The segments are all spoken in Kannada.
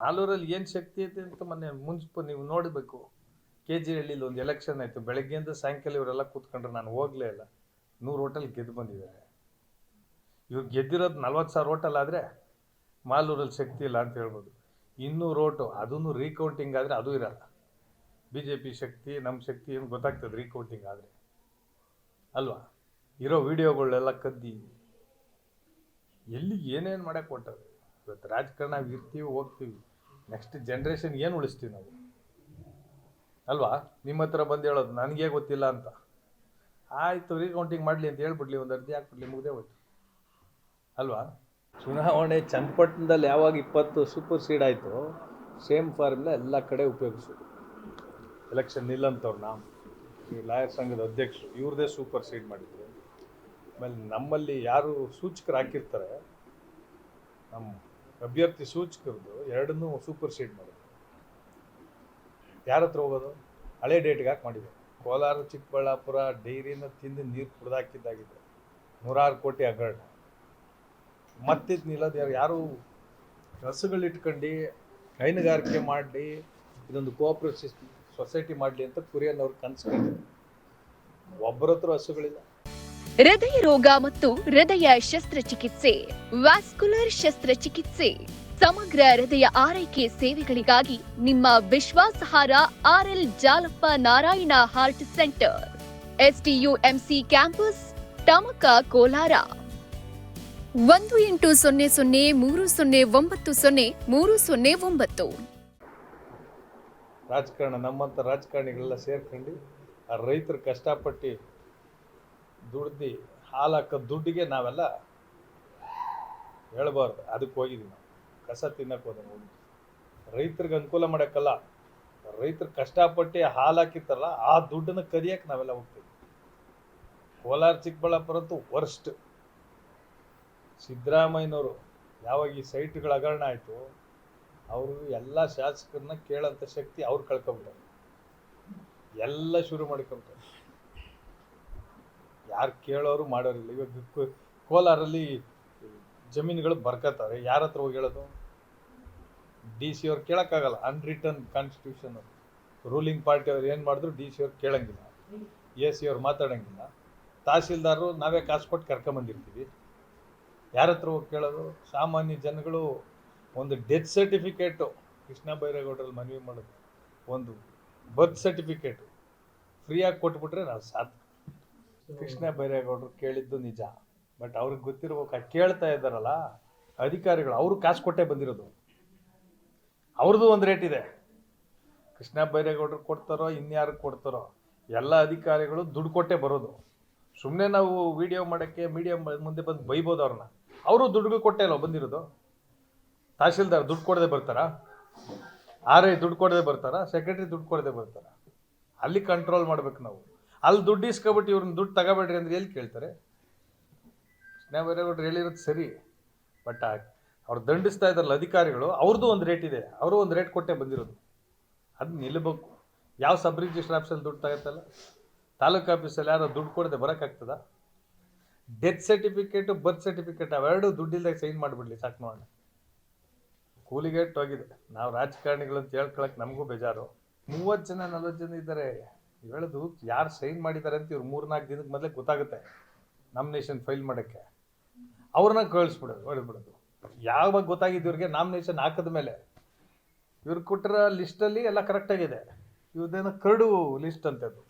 ಆಲೂರಲ್ಲಿ ಏನು ಶಕ್ತಿ ಐತೆ ಅಂತ ಮೊನ್ನೆ ಮುಂಚೆ ನೀವು ನೋಡಬೇಕು. ಕೆ ಜಿ ಹಳ್ಳಿಲಿ ಒಂದು ಎಲೆಕ್ಷನ್ ಆಯಿತು. ಬೆಳಗ್ಗೆಯಿಂದ ಸಾಯಂಕಾಲ ಇವರೆಲ್ಲ ಕೂತ್ಕೊಂಡ್ರೆ. ನಾನು ಹೋಗಲೇ ಇಲ್ಲ. ನೂರು ಹೋಟೆಲ್ ಗೆದ್ದು ಬಂದಿದ್ದಾರೆ. ಇವ್ರು ಗೆದ್ದಿರೋದು ನಲ್ವತ್ತು ಸಾವಿರ ಹೋಟೆಲ್ ಆದರೆ ಮಾಲೂರಲ್ಲಿ ಶಕ್ತಿ ಇಲ್ಲ ಅಂತ ಹೇಳ್ಬೋದು. ಇನ್ನೂರು ಓಟು ಅದನ್ನು ರೀಕೌಂಟಿಂಗ್ ಆದರೆ ಅದು ಇರಲ್ಲ. ಬಿ ಜೆ ಪಿ ಶಕ್ತಿ ನಮ್ಮ ಶಕ್ತಿ ಏನು ಗೊತ್ತಾಗ್ತದೆ ರೀಕೌಂಟಿಂಗ್ ಆದರೆ. ಅಲ್ವಾ? ಇರೋ ವಿಡಿಯೋಗಳೆಲ್ಲ ಕದ್ದಿ. ಎಲ್ಲಿಗೆ ಏನೇನು ಮಾಡೋಕ್ಕೆ ಕೊಟ್ಟರು ಇವತ್ತು ರಾಜಕಾರಣ ಇರ್ತೀವಿ ಹೋಗ್ತೀವಿ. ನೆಕ್ಸ್ಟ್ ಜನ್ರೇಷನ್ ಏನು ಉಳಿಸ್ತೀವಿ ನಾವು? ಅಲ್ವಾ? ನಿಮ್ಮ ಹತ್ರ ಬಂದು ಹೇಳೋದು ನನಗೆ ಗೊತ್ತಿಲ್ಲ ಅಂತ. ಆಯಿತು ರೀಕೌಂಟಿಂಗ್ ಮಾಡಲಿ ಅಂತ ಹೇಳ್ಬಿಡ್ಲಿ ಒಂದು ಅರ್ಜಿ ಹಾಕ್ಬಿಡ್ಲಿ ಮುಗ್ದೇ ಹೋಯ್ತು. ಅಲ್ವಾ? ಚುನಾವಣೆ ಚನ್ನಪಟ್ಟಣದಲ್ಲಿ ಯಾವಾಗ ಇಪ್ಪತ್ತು ಸೂಪರ್ ಸೀಡ್ ಆಯಿತು ಸೇಮ್ ಫಾರ್ಮುಲಾ ಎಲ್ಲ ಕಡೆ ಉಪಯೋಗಿಸೋದು. ಎಲೆಕ್ಷನ್ ನಿಲ್ಲಂತವ್ರು ನಾವು. ಈ ಲಾಯರ್ ಸಂಘದ ಅಧ್ಯಕ್ಷರು ಇವ್ರದೇ ಸೂಪರ್ ಸೀಡ್ ಮಾಡಿದ್ರು. ಆಮೇಲೆ ನಮ್ಮಲ್ಲಿ ಯಾರು ಸೂಚಕರು ಹಾಕಿರ್ತಾರೆ ನಮ್ಮ ಅಭ್ಯರ್ಥಿ ಸೂಚಕರದು ಎರಡನ್ನೂ ಸೂಪರ್ ಸೀಡ್ ಮಾಡೋದು ಯಾರ ಹತ್ರ ಹೋಗೋದು? ಹಳೆ ಡೇಟ್ಗೆ ಹಾಕಿ ಮಾಡಿದ್ರು. ಕೋಲಾರ, ಚಿಕ್ಕಬಳ್ಳಾಪುರ, ಡೈರಿನ ತಿಂದು ನೀರು ಕುಡ್ದಾಕಿದ್ದಾಗಿದೆ ನೂರಾರು ಕೋಟಿ ಅಗರಣ. ಮತ್ತಿದ್ ನಿಲ್ಲೋದು ಯಾರು? ಯಾರು ಕೆಲಸಗಳಿಟ್ಕೊಂಡು ಹೈನುಗಾರಿಕೆ ಮಾಡಿ ಇದೊಂದು ಕೋಆಪ್ರೇಟಿವ್ ಸೊಸೈಟಿ ಮಾಡಲಿ ಅಂತ ಕುರಿಯನ್ನವ್ರು ಕನಸು ಒಬ್ಬರ ಹತ್ರ ಹಸುಗಳಿಲ್ಲ. ಹೃದಯ ರೋಗ ಮತ್ತು ಹೃದಯ ಶಸ್ತ್ರಚಿಕಿತ್ಸೆ, ವ್ಯಾಸ್ಕುಲರ್ ಶಸ್ತ್ರಚಿಕಿತ್ಸೆ, ಸಮಗ್ರ ಹೃದಯ ಆರೈಕೆ ಸೇವೆಗಳಿಗಾಗಿ ನಿಮ್ಮ ವಿಶ್ವಾಸಾರ್ಹ RL Jalappa Narayana heart centre STUMC campus, Tamaka Kolar. ಒಂದು ಎಂಟು ಸೊನ್ನೆ ಸೊನ್ನೆ ಮೂರು ಸೊನ್ನೆ ಒಂಬತ್ತು ಸೊನ್ನೆ ಮೂರು ಸೊನ್ನೆ ಒಂಬತ್ತು. ರಾಜಕಾರಣ ನಮ್ಮಂಥ ರಾಜಕಾರಣಿಗಳೆಲ್ಲ ಸೇರ್ಕೊಂಡು ಆ ರೈತರು ಕಷ್ಟಪಟ್ಟು ದುಡ್ದು ಹಾಲು ಹಾಕೋ ದುಡ್ಡಿಗೆ ನಾವೆಲ್ಲ ಹೇಳ್ಬಾರ್ದು. ಅದಕ್ಕೆ ಹೋಗಿದ್ವಿ ನಾವು. ಕಸ ತಿನ್ನಕ್ಕೆ ಹೋದ ರೈತರಿಗೆ ಅನುಕೂಲ ಮಾಡೋಕ್ಕಲ್ಲ. ರೈತರು ಕಷ್ಟಪಟ್ಟು ಹಾಲು ಆ ದುಡ್ಡನ್ನು ಕರಿಯಕ್ಕೆ ನಾವೆಲ್ಲ ಹೋಗ್ತೀವಿ. ಕೋಲಾರ, ಚಿಕ್ಕಬಳ್ಳಾಪುರ ಅಂತೂ ವರ್ಸ್ಟ್ ಸಿದ್ದರಾಮಯ್ಯನವರು ಯಾವಾಗ ಈ ಸೈಟ್ಗಳ ಹಗರಣ ಆಯಿತು, ಅವರು ಎಲ್ಲ ಶಾಸಕರನ್ನ ಕೇಳೋಂಥ ಶಕ್ತಿ ಅವ್ರು ಕಳ್ಕೊಂಬಿಟ್ಟಾರೆ ಎಲ್ಲ ಶುರು ಮಾಡ್ಕೊಂಬಿಟ್ಟಾರೆ ಯಾರು ಕೇಳೋರು ಮಾಡೋರಿಲ್ಲ. ಇವಾಗ ಕೋಲಾರಲ್ಲಿ ಜಮೀನುಗಳು ಬರ್ಕತ್ತಾರೆ ಯಾರ ಹತ್ರ ಹೋಗಿ ಹೇಳೋದು? ಡಿ ಸಿ ಅವ್ರು ಕೇಳೋಕ್ಕಾಗಲ್ಲ. ಅನ್ರಿಟರ್ನ್ ಕಾನ್ಸ್ಟಿಟ್ಯೂಷನ್ ರೂಲಿಂಗ್ ಪಾರ್ಟಿ ಅವ್ರು ಏನು ಮಾಡಿದ್ರು ಡಿ ಸಿ ಅವ್ರು ಕೇಳಂಗಿಲ್ಲ. ಎ ಸಿ ಅವ್ರು ಮಾತಾಡಂಗಿಲ್ಲ. ತಹಸೀಲ್ದಾರರು ನಾವೇ ಕಾಸು ಕೊಟ್ಟು ಕರ್ಕೊಂಬಂದಿರ್ತೀವಿ. ಯಾರ ಹತ್ರ ಹೋಗಿ ಕೇಳೋದು? ಸಾಮಾನ್ಯ ಜನಗಳು ಒಂದು ಡೆತ್ ಸರ್ಟಿಫಿಕೇಟು ಕೃಷ್ಣ ಬೈರೇಗೌಡರಲ್ಲಿ ಮನವಿ ಮಾಡೋದು. ಒಂದು ಬರ್ತ್ ಸರ್ಟಿಫಿಕೇಟು ಫ್ರೀಯಾಗಿ ಕೊಟ್ಬಿಟ್ರೆ ನಾವು ಸಾಧ್ಯ. ಕೃಷ್ಣ ಬೈರೇಗೌಡರು ಕೇಳಿದ್ದು ನಿಜ. ಬಟ್ ಅವ್ರಿಗೆ ಗೊತ್ತಿರ್ಬೇಕು ಕೇಳ್ತಾ ಇದ್ದಾರಲ್ಲ, ಅಧಿಕಾರಿಗಳು, ಅವರು ಕಾಸು ಕೊಟ್ಟೆ ಬಂದಿರೋದು. ಅವ್ರದ್ದು ಒಂದು ರೇಟ್ ಇದೆ. ಕೃಷ್ಣ ಬೈರೇಗೌಡರು ಕೊಡ್ತಾರೋ, ಇನ್ಯಾರು ಕೊಡ್ತಾರೋ, ಎಲ್ಲ ಅಧಿಕಾರಿಗಳು ದುಡ್ಡು ಕೊಟ್ಟೆ ಬರೋದು. ಸುಮ್ಮನೆ ನಾವು ವಿಡಿಯೋ ಮಾಡೋಕ್ಕೆ ಮೀಡಿಯಾ ಮುಂದೆ ಬಂದು ಬೈಬೋದು ಅವ್ರನ್ನ. ಅವರು ದುಡ್ಡು ಕೊಟ್ಟೆ ಅಲ್ವ ಬಂದಿರೋದು. ತಹಶೀಲ್ದಾರ್ ದುಡ್ಡು ಕೊಡದೆ ಬರ್ತಾರಾ? ಆರ್ ಐ ದುಡ್ಡು ಕೊಡದೆ ಬರ್ತಾರಾ? ಸೆಕ್ರೆಟ್ರಿ ದುಡ್ಡು ಕೊಡದೆ ಬರ್ತಾರಾ? ಅಲ್ಲಿ ಕಂಟ್ರೋಲ್ ಮಾಡ್ಬೇಕು ನಾವು. ಅಲ್ಲಿ ದುಡ್ಡು ಇಸ್ಕೊಬಿಟ್ಟು ಇವ್ರನ್ನ ದುಡ್ಡು ತಗೋಬೇಡ್ರಿ ಅಂದ್ರೆ ಎಲ್ಲಿ ಕೇಳ್ತಾರೆ? ಬೈರೇಗೌಡರು ಹೇಳಿರೋದು ಸರಿ ಬಟ್ ಅವ್ರು ದಂಡಿಸ್ತಾ ಇದ್ದಾರಲ್ಲ ಅಧಿಕಾರಿಗಳು ಅವ್ರದ್ದು ಒಂದು ರೇಟ್ ಇದೆ, ಅವರು ಒಂದು ರೇಟ್ ಕೊಟ್ಟೆ ಬಂದಿರೋದು. ಅದು ನಿಲ್ಲಬೇಕು ಯಾವ ಸಬ್ ರಿಜಿಸ್ಟರ್ ಆಫೀಸಲ್ಲಿ ದುಡ್ಡು ತಗತ್ತಲ್ಲ? ತಾಲೂಕು ಆಫೀಸಲ್ಲಿ ಯಾರೋ ದುಡ್ಡು ಕೊಡದೆ ಬರೋಕ್ಕಾಗ್ತದ ಡೆತ್ ಸರ್ಟಿಫಿಕೇಟು ಬರ್ತ್ ಸರ್ಟಿಫಿಕೇಟ್ ಅವೆರಡು ದುಡ್ಡಿಲ್ದಾಗ ಸೈನ್ ಮಾಡಿಬಿಡ್ಲಿ ಸಾಕು ನೋಡೋಣ. ಕೂಲಿಗೇಟ್ ಹೋಗಿದೆ ನಾವು ರಾಜಕಾರಣಿಗಳು ಅಂತ ಹೇಳ್ಕೊಳಕ್ಕೆ ನಮಗೂ ಬೇಜಾರು. ಮೂವತ್ತು ಜನ ನಲ್ವತ್ತು ಜನ ಇದ್ದಾರೆ. ಹೇಳೋದು ಯಾರು ಸೈನ್ ಮಾಡಿದ್ದಾರೆ ಅಂತ ಇವ್ರು ಮೂರ್ನಾಲ್ಕು ದಿನಕ್ಕೆ ಮೊದಲೇ ಗೊತ್ತಾಗುತ್ತೆ. ನಾಮಿನೇಷನ್ ಫೈಲ್ ಮಾಡೋಕ್ಕೆ. ಅವ್ರನ್ನ ಕಳಿಸ್ಬಿಡೋದು ಹೊಡೆದ್ಬಿಡೋದು ಯಾವಾಗ ಗೊತ್ತಾಗಿದ್ದು ಇವ್ರಿಗೆ ನಾಮಿನೇಷನ್ ಹಾಕಿದ ಮೇಲೆ. ಇವ್ರು ಕೊಟ್ಟಿರೋ ಲಿಸ್ಟಲ್ಲಿ ಎಲ್ಲ ಕರೆಕ್ಟಾಗಿದೆ ಇವ್ರದ್ದೇನೋ ಕರಡು ಲಿಸ್ಟ್ ಅಂತ ಅದು.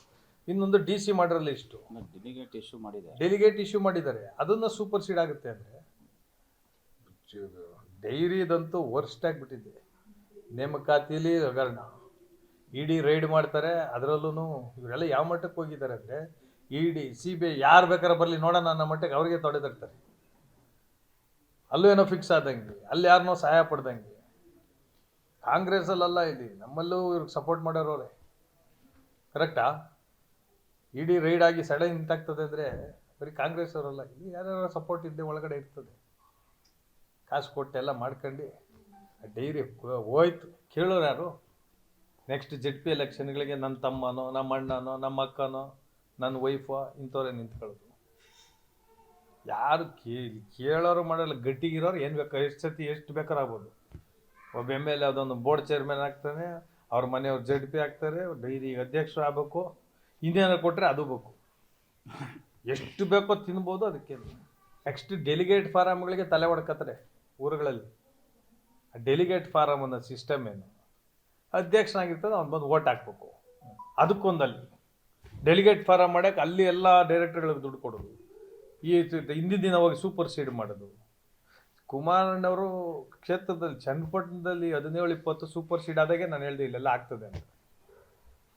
ಇನ್ನೊಂದು ಡಿ ಸಿ ಮಾಡಿರೋ ಲಿಸ್ಟು ಡೆಲಿಗೇಟ್ ಇಶ್ಯೂ ಮಾಡಿದೆ ಡೆಲಿಗೇಟ್ ಇಶ್ಯೂ ಮಾಡಿದ್ದಾರೆ. ಅದನ್ನು ಸೂಪರ್ ಸೀಡ್ ಆಗುತ್ತೆ ಅಂದರೆ ಡೈರಿದಂತೂ ವರ್ಸ್ಟ್ ಆಗಿಬಿಟ್ಟಿದೆ. ನೇಮಕಾತಿಲಿ ಹಗರಣ. ಇಡಿ ರೈಡ್ ಮಾಡ್ತಾರೆ ಅದರಲ್ಲೂ ಇವರೆಲ್ಲ ಯಾವ ಮಟ್ಟಕ್ಕೆ ಹೋಗಿದ್ದಾರೆ ಅಂದರೆ ಇಡಿ ಸಿ ಬಿ ಐ ಯಾರು ಬೇಕಾದ್ರೆ ಬರಲಿ, ನೋಡೋಣ ಅನ್ನೋ ಮಟ್ಟಕ್ಕೆ ಅವ್ರಿಗೆ ತೊಡೆದಿರ್ತಾರೆ ಅಲ್ಲೂ ಏನೋ ಫಿಕ್ಸ್ ಆದಂಗೆ, ಅಲ್ಲಿ ಯಾರನ್ನೋ ಸಹಾಯ ಪಡ್ದಂಗೆ. ಕಾಂಗ್ರೆಸ್ಸಲ್ಲೆಲ್ಲ ಇಲ್ಲಿ, ನಮ್ಮಲ್ಲೂ ಇವ್ರಿಗೆ ಸಪೋರ್ಟ್ ಮಾಡೋರವ್ರೆ. ಕರೆಕ್ಟಾ ಇಡಿ ರೈಡ್ ಆಗಿ ಸಡನ್ ನಿಂತಾಗ್ತದೆ ಅಂದರೆ ಬರೀ ಕಾಂಗ್ರೆಸ್ ಅವರಲ್ಲ ಇಲ್ಲಿ ಯಾರ್ಯಾರ ಸಪೋರ್ಟ್ ಇದ್ದೆ ಒಳಗಡೆ ಇರ್ತದೆ. ಕಾಸು ಕೊಟ್ಟೆಲ್ಲ ಮಾಡ್ಕೊಂಡು ಡೈರಿ ಹೋಯ್ತು. ಕೇಳೋರು ಯಾರು? ನೆಕ್ಸ್ಟ್ ಜೆಡ್ ಪಿ ಎಲೆಕ್ಷನ್ಗಳಿಗೆ ನನ್ನ ತಮ್ಮನೋ ನಮ್ಮ ಅಣ್ಣನೋ ನಮ್ಮ ಅಕ್ಕನೋ ನನ್ನ ವೈಫೋ ಇಂಥವ್ರೇ ನಿಂತ್ಕೊಳ್ಳೋದು. ಯಾರು ಕೇಳಿ ಕೇಳೋರು ಮಾಡಲ್ಲ ಗಟ್ಟಿಗಿರೋರು ಏನು ಬೇಕು, ಎಷ್ಟು ಸತಿ ಎಷ್ಟು ಬೇಕಾರು ಆಗ್ಬೋದು. ಒಬ್ಬ ಎಂ ಎಲ್ ಎ ಅದೊಂದು ಬೋರ್ಡ್ ಚೇರ್ಮನ್ ಆಗ್ತಾನೆ, ಅವ್ರ ಮನೆಯವ್ರು ಜೆಡ್ ಪಿ ಆಗ್ತಾರೆ ಡೈರಿ ಅಧ್ಯಕ್ಷರು ಆಗಬೇಕು, ಇನ್ನೇನಾರು ಕೊಟ್ಟರೆ ಅದು ಬೇಕು. ಎಷ್ಟು ಬೇಕೋ ತಿನ್ಬೋದು ಅದಕ್ಕೆ. ನೆಕ್ಸ್ಟ್ ಡೆಲಿಗೇಟ್ ಫಾರಮ್ಗಳಿಗೆ ತಲೆ ಹೊಡ್ಕತ್ತಾರೆ ಊರುಗಳಲ್ಲಿ. ಡೆಲಿಗೇಟ್ ಫಾರಮ್ ಅನ್ನೋ ಸಿಸ್ಟಮ್ ಏನು? ಅಧ್ಯಕ್ಷನಾಗಿರ್ತದೆ, ಅವ್ನು ಬಂದು ಓಟ್ ಹಾಕ್ಬೇಕು. ಅದಕ್ಕೊಂದಲ್ಲಿ ಡೆಲಿಗೇಟ್ ಫಾರಮ್ ಮಾಡೋಕೆ ಅಲ್ಲಿ ಎಲ್ಲ ಡೈರೆಕ್ಟರ್ಗಳಿಗೆ ದುಡ್ಡು ಕೊಡೋದು. ಈ ಹಿಂದಿನ ದಿನ ಹೋಗಿ ಸೂಪರ್ ಸೀಡ್ ಮಾಡೋದು. ಕುಮಾರಣ್ಣವರು ಕ್ಷೇತ್ರದಲ್ಲಿ, ಚನ್ನಪಟ್ಟಣದಲ್ಲಿ ಹದಿನೇಳು, ಇಪ್ಪತ್ತು ಸೂಪರ್ ಸೀಡ್ ಆದಾಗೆ ನಾನು ಹೇಳ್ದೆ ಇಲ್ಲೆಲ್ಲ ಆಗ್ತದೆ ಅಂತ.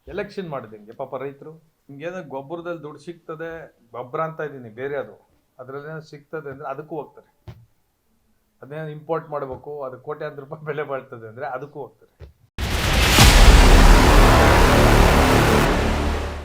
ಎಲೆಕ್ಷನ್ ಮಾಡಿದೆ ಹಿಂಗೆ ಪಾಪ ರೈತರು, ಹಿಂಗೇನೋ ಗೊಬ್ಬರದಲ್ಲಿ ದುಡ್ಡು ಸಿಗ್ತದೆ, ಗೊಬ್ಬರ ಅಂತ ಇದ್ದೀನಿ, ಬೇರೆ ಅದು. ಅದರಲ್ಲೇನೋ ಸಿಗ್ತದೆ ಅಂದರೆ ಅದಕ್ಕೂ ಹೋಗ್ತಾರೆ. ಅದೇನೋ ಇಂಪೋರ್ಟ್ ಮಾಡಬೇಕು, ಅದು ಕೋಟ್ಯಾಂತರ ರೂಪಾಯಿ ಬೆಲೆ ಬಾಳ್ತದೆ ಅಂದರೆ ಅದಕ್ಕೂ ಹೋಗ್ತಾರೆ.